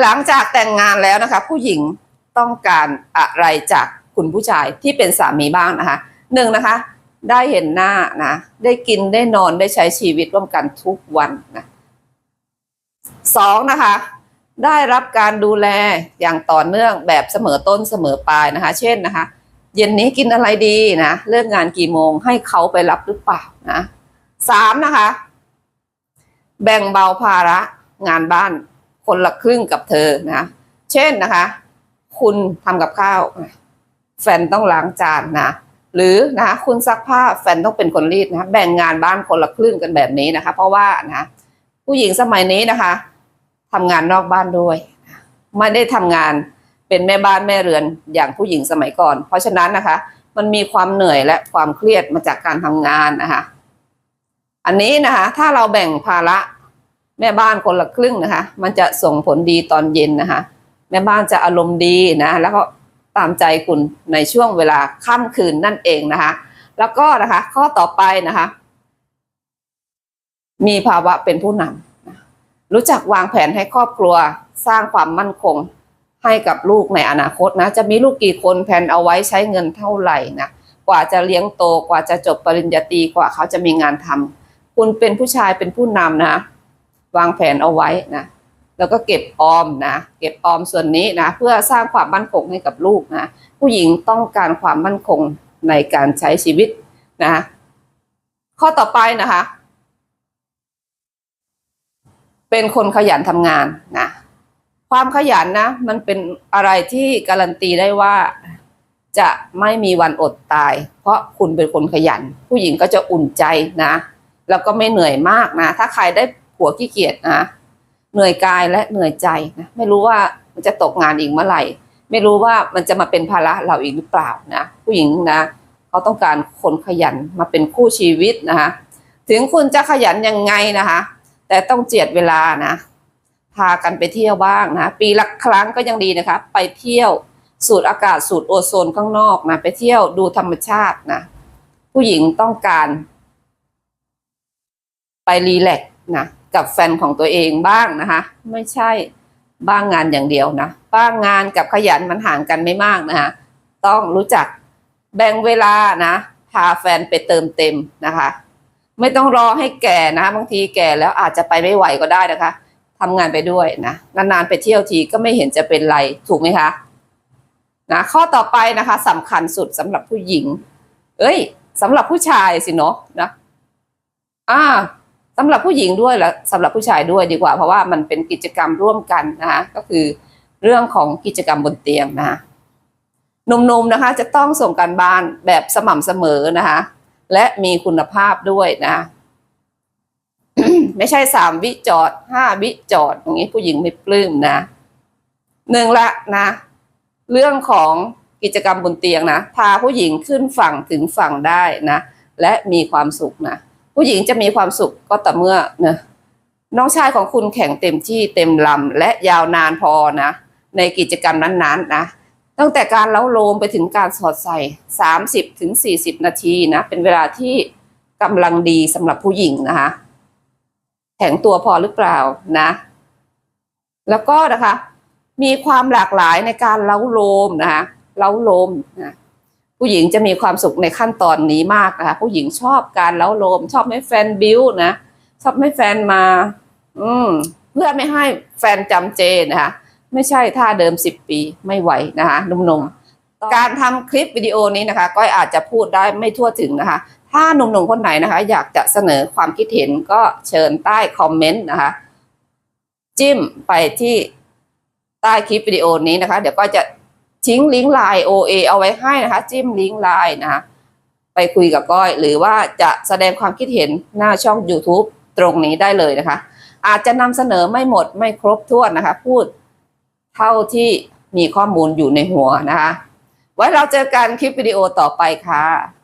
หลังจากแต่งงานแล้วนะคะ ผู้หญิงต้องการอะไรจากคุณผู้ชายที่เป็นสามีบ้างนะคะหนึ่งนะคะ ได้เห็นหน้านะได้กินได้นอนได้ใช้ชีวิตร่วมกันทุกวันนะสองนะคะ ได้รับการดูแลอย่างต่อเนื่องแบบเสมอต้นเสมอปลายนะคะ เช่นนะคะ เย็นนี้กินอะไรดีนะเลิกงานกี่โมงให้เขาไปรับหรือเปล่านะสามนะคะ แบ่งเบาภาระงานบ้าน คนละครึ่งกับเธอนะเช่นนะคะ คุณทำกับข้าว แฟนต้องล้างจานนะหรือนะคะคุณซักผ้าแฟนต้องเป็นคนรีดนะแบ่งงานบ้านคนละครึ่งกันแบบนี้นะคะ เพราะว่านะผู้หญิงสมัยนี้นะคะทำงานนอกบ้านด้วยไม่ได้ทำงานเป็นแม่บ้านแม่เรือนอย่างผู้หญิงสมัยก่อน เพราะฉะนั้นนะคะ มันมีความเหนื่อยและความเครียดมาจากการทำงานนะคะ อันนี้นะคะ ถ้าเราแบ่งภาระ แม่บ้านคนละครึ่งนะคะ มันจะส่งผลดีตอนเย็นนะคะ แม่บ้านจะอารมณ์ดีนะ แล้วก็ตามใจคุณในช่วงเวลาค่ำคืนนั่นเองนะคะ แล้วก็นะคะ ข้อต่อไปนะคะ มีภาวะเป็นผู้นำรู้จักวางแผนให้ครอบครัวสร้างความมั่นคงให้กับลูกในอนาคตนะ จะมีลูกกี่คนแผนเอาไว้ใช้เงินเท่าไหร่นะกว่าจะเลี้ยงโตกว่าจะจบปริญญาตรีกว่าเขาจะมีงานทำคุณเป็นผู้ชายเป็นผู้นำนะ วางแผนเอาไว้นะแล้วก็เก็บออมนะเก็บออมส่วนนี้นะเพื่อสร้างความมั่นคงให้กับลูกนะผู้หญิงต้องการความมั่นคงในการใช้ชีวิตนะข้อต่อไปนะคะ เป็นคนขยันทำงานนะความขยันนะมันเป็นอะไรที่การันตีได้ว่าจะไม่มีวันอดตาย เพราะคุณเป็นคนขยัน ผู้หญิงก็จะอุ่นใจนะ แล้วก็ไม่เหนื่อยมากนะ ถ้าใครได้ ผัวขี้เกียจนะเหนื่อยกายและเหนื่อยใจนะไม่รู้ว่ามันจะตกงานอีกเมื่อไหร่ ไม่รู้ว่ามันจะมาเป็นภาระเราอีกหรือเปล่านะผู้หญิงนะเขาต้องการคนขยันมาเป็นคู่ชีวิตนะคะถึงคุณจะขยันยังไงนะคะ แต่ต้องเจียดเวลานะพากันไปเที่ยวบ้างนะ ปีละครั้งก็ยังดีนะคะ ไปเที่ยวสูดอากาศสูดโอโซนข้างนอกนะไปเที่ยวดูธรรมชาตินะผู้หญิงต้องการ ไปรีแลกซ์นะ กับแฟนของตัวเองบ้างนะคะ ไม่ใช่บ้างงานอย่างเดียวนะบ้างงานกับขยันมันห่างกันไม่มากนะคะต้องรู้จักแบ่งเวลานะ พาแฟนไปเติมเต็มนะคะ ไม่ต้องรอให้แก่นะบางทีแก่แล้วอาจจะไปไม่ไหวก็ได้นะคะทำงานไปด้วยนะนานๆไปเที่ยวทีก็ไม่เห็นจะเป็นไรถูกไหมคะนะข้อต่อไปนะคะสำคัญสุดสำหรับผู้หญิง เอ้ยสำหรับผู้ชายสิเนาะนะอ่า สำหรับผู้หญิงด้วยและสำหรับผู้ชายด้วยดีกว่า เพราะว่ามันเป็นกิจกรรมร่วมกันนะคะก็คือเรื่องของกิจกรรมบนเตียงนะคะหนุ่มๆนะคะจะต้องส่งการบ้านแบบสม่ำเสมอนะคะและมีคุณภาพด้วยนะ ไม่ใช่สามวิจอดห้าวิจอดอย่างนี้ผู้หญิงไม่ปลื้มนะหนึ่งละนะ เรื่องของกิจกรรมบนเตียงนะ พาผู้หญิงขึ้นฝั่งถึงฝั่งได้นะ และมีความสุขนะ ผู้หญิงจะมีความสุขก็ต่อเมื่อนะน้องชายของคุณแข่งเต็มที่เต็มลำและยาวนานพอนะ ในกิจกรรมนั้นๆนะตั้งแต่การเล้าโลมไปถึงการสอดใส่ 30ถึง40 นาทีนะ เป็นเวลาที่กำลังดีสำหรับผู้หญิงนะคะ แข็งตัวพอหรือเปล่านะ แล้วก็นะคะ มีความหลากหลายในการเล้าโลมนะคะ เล้าโลมนะ ผู้หญิงจะมีความสุขในขั้นตอนนี้มากนะคะ ผู้หญิงชอบการเล้าโลม ชอบให้แฟนบิ้วนะชอบให้แฟนมา อืม เพื่อไม่ให้แฟนจำเจนะคะ ไม่ใช่ท่าเดิมสิบปีไม่ไหวนะคะหนุ่มๆ การทำคลิปวิดีโอนี้นะคะ ก็อาจจะพูดได้ไม่ทั่วถึงนะคะ ถ้าหนุ่มๆคนไหนนะคะ อยากจะเสนอความคิดเห็นก็เชิญใต้คอมเมนต์นะคะ จิ้มไปที่ใต้คลิปวิดีโอนี้นะคะ เดี๋ยวก็จะ ทิ้งลิงก์ไลน์ OA เอาไว้ให้นะคะ จิ้มลิงก์ไลน์นะคะไปคุยกับก้อย หรือว่าจะแสดงความคิดเห็นหน้าช่อง YouTube ตรงนี้ได้เลยนะคะ อาจจะนำเสนอไม่หมดไม่ครบถ้วนนะคะ พูดเท่าที่มีข้อมูลอยู่ในหัวนะคะ ไว้เราเจอกันคลิปวิดีโอต่อไปค่ะ